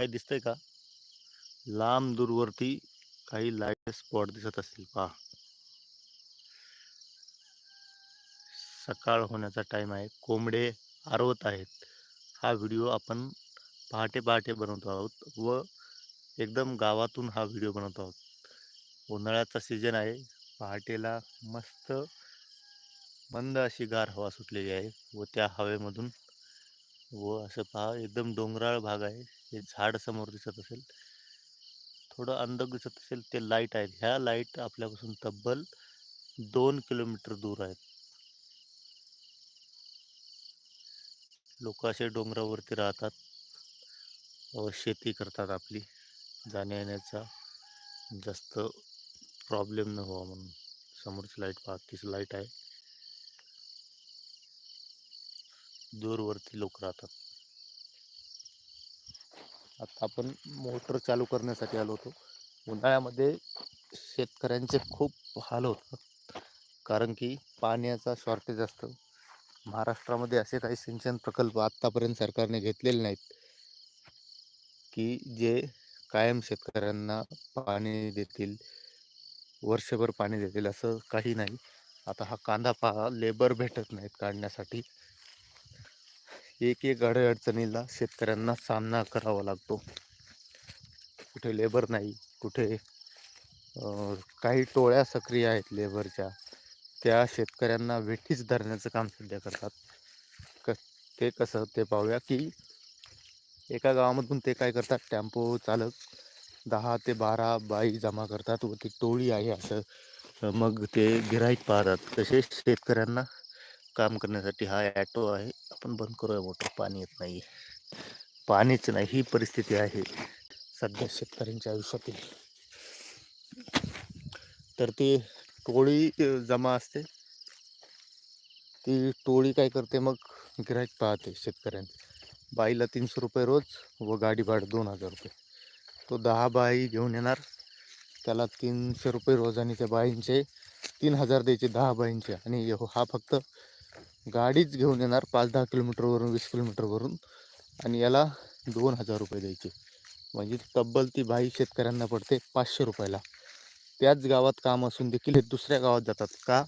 काही दिसतंय का? लांब दूरवरती काही लाइट स्पॉट दिसत असतील पहा. सकाळ होण्याचा टाइम आहे. कोंबडे आरवत आहेत. हा व्हिडिओ आपण पहाटे पहाटे बनवतो आहोत व एकदम गावातून हा व्हिडिओ बनवतो आहोत. उन्हाळ्याचा सीजन आहे. पहाटेला मस्त मंद अशी गार हवा सुटलेली आहे व त्या हवेमधून व असं पहा एकदम डोंगराळ भाग आहे. हे झाड समोर दिसत असेल थोडं अंधक दिसत असेल ते लाइट आहेत. ह्या लाइट आपल्यापासून तब्बल दोन किलोमीटर दूर आहेत. लोक असे डोंगरावरती राहतात व शेती करतात आपली. जाण्या येण्याचा जास्त प्रॉब्लेम न व्हावा म्हणून. समोरची लाइट पहा तीच लाइट आहे. दूरवरती लोक राहतात. आता आपण मोटर चालू करण्यासाठी आलो होतो. उन्हाळ्यामध्ये शेतकऱ्यांचे खूप हाल होतात. कारण की पाण्याचा शॉर्टेज असतं. महाराष्ट्रामध्ये असे काही सिंचन प्रकल्प आत्तापर्यंत सरकारने घेतलेले नाहीत. की जे कायम शेतकऱ्यांना पाणी देतील वर्षभर पाणी देतील असं काही नाही. आता हा कांदा पहा लेबर भेटत नाहीत काढण्यासाठी. एक एक अडचणीला शेतकऱ्यांना सामना करावा लागतो. कुठे लेबर नाही कुठे काही टोळ्या सक्रिय आहेत लेबरच्या त्या शेतकऱ्यांना वेठीच धरण्याचं काम सध्या करतात. क ते कसं ते पाहूया की एका गावामधून ते काय करतात टेम्पो चालक दहा ते बारा बाई जमा करतात व ती टोळी आहे असं. मग ते गिराईक पाहतात. तसेच शेतकऱ्यांना काम करण्यासाठी हा ॲटो आहे. आपण बंद करूया मोटर पाणी येत नाही पाणीच नाही ही परिस्थिती आहे सध्या शेतकऱ्यांच्या आयुष्यातील. तर ती टोळी जमा असते. ती टोळी काय करते मग? गिराईक पाहते शेतकऱ्यांचे. बाईला तीनशे रुपये रोज व गाडी भाडं दोन हजार रुपये. तो दहा बाई घेऊन येणार. त्याला तीनशे रुपये रोज आणि त्या बाईंचे तीन हजार द्यायचे दहा बाईंचे आणि हा फक्त गाडीच घेऊन येणार पाच दहा किलोमीटरवरून वीस किलोमीटरवरून आणि याला दोन हजार रुपये द्यायचे. म्हणजे तब्बल ती बाई शेतकऱ्यांना पडते पाचशे रुपयाला. त्याच गावात काम असून देखील हे दुसऱ्या गावात जातात. का?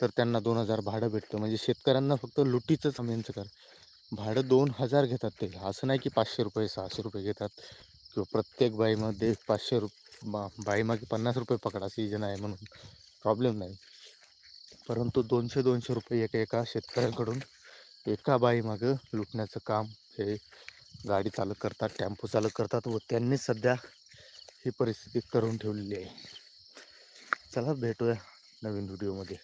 तर त्यांना दोन हजार भाडं भेटतं. म्हणजे शेतकऱ्यांना फक्त लुटीचंच यांचं कर. भाडं दोन हजार घेतात ते. असं नाही की पाचशे रुपये सहाशे रुपये घेतात. किंवा प्रत्येक बाईमध्ये पाचशे रुप बा बाईमागे पन्नास रुपये पकडा सीजन आहे म्हणून. प्रॉब्लेम नाही. परंतु दोनशे दोनशे रुपये एका एका शेतकऱ्यांकडून एका बाईमागं लुटण्याचं काम हे गाडी चालक करतात टेम्पो चालक करतात व त्यांनी सध्या ही परिस्थिती करून ठेवलेली आहे. चला भेटूया नवीन व्हिडिओमध्ये.